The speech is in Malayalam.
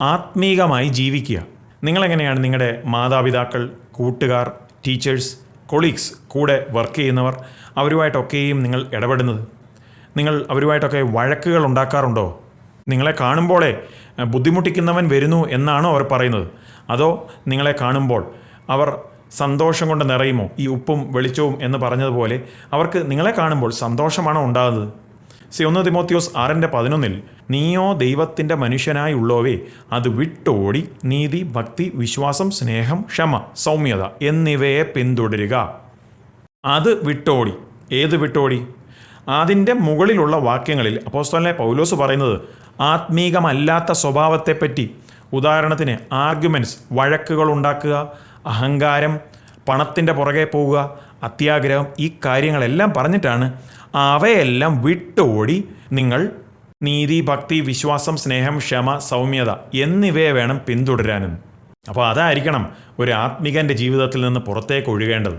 ആത്മീകമായി ജീവിക്കുക. നിങ്ങളെങ്ങനെയാണ് നിങ്ങളുടെ മാതാപിതാക്കൾ കൂട്ടുകാർ ടീച്ചേഴ്സ് കൊളീഗ്സ് കൂടെ വർക്ക് ചെയ്യുന്നവർ അവരുമായിട്ടൊക്കെയും നിങ്ങൾ ഇടപെടുന്നത്? നിങ്ങൾ അവരുമായിട്ടൊക്കെ വഴക്കുകൾ ഉണ്ടാക്കാറുണ്ടോ? നിങ്ങളെ കാണുമ്പോഴേ ബുദ്ധിമുട്ടിക്കുന്നവൻ വരുന്നു എന്നാണോ അവർ പറയുന്നത്? അതോ നിങ്ങളെ കാണുമ്പോൾ അവർ സന്തോഷം കൊണ്ട് നിറയുമോ? ഈ ഉപ്പും വെളിച്ചവും എന്ന് പറഞ്ഞതുപോലെ അവർക്ക് നിങ്ങളെ കാണുമ്പോൾ സന്തോഷമാണോ ഉണ്ടാകുന്നത്? സി ഒന്ന് തിമോത്തിയോസ് ആറിന്റെ പതിനൊന്നിൽ നീയോ ദൈവത്തിന്റെ മനുഷ്യനായി ഉള്ളോവേ അത് വിട്ടോടി നീതി ഭക്തി വിശ്വാസം സ്നേഹം ക്ഷമ സൗമ്യത എന്നിവയെ പിന്തുടരുക. അത് വിട്ടോടി. ഏത് വിട്ടോടി? അതിന്റെ മുകളിലുള്ള വാക്യങ്ങളിൽ അപ്പോസ്തലനെ പൗലോസ് പറയുന്നത് ആത്മീകമല്ലാത്ത സ്വഭാവത്തെപ്പറ്റി. ഉദാഹരണത്തിന് ആർഗ്യുമെന്റ്സ് വഴക്കുകൾ ഉണ്ടാക്കുക അഹങ്കാരം പണത്തിന്റെ പുറകെ പോവുക അത്യാഗ്രഹം ഈ കാര്യങ്ങളെല്ലാം പറഞ്ഞിട്ടാണ് അവയെല്ലാം വിട്ടോടി നിങ്ങൾ നീതി ഭക്തി വിശ്വാസം സ്നേഹം ക്ഷമ സൗമ്യത എന്നിവയെ വേണം പിന്തുടരാനും. അപ്പോൾ അതായിരിക്കണം ഒരു ആത്മികന്റെ ജീവിതത്തിൽ നിന്ന് പുറത്തേക്ക് ഒഴുകേണ്ടത്.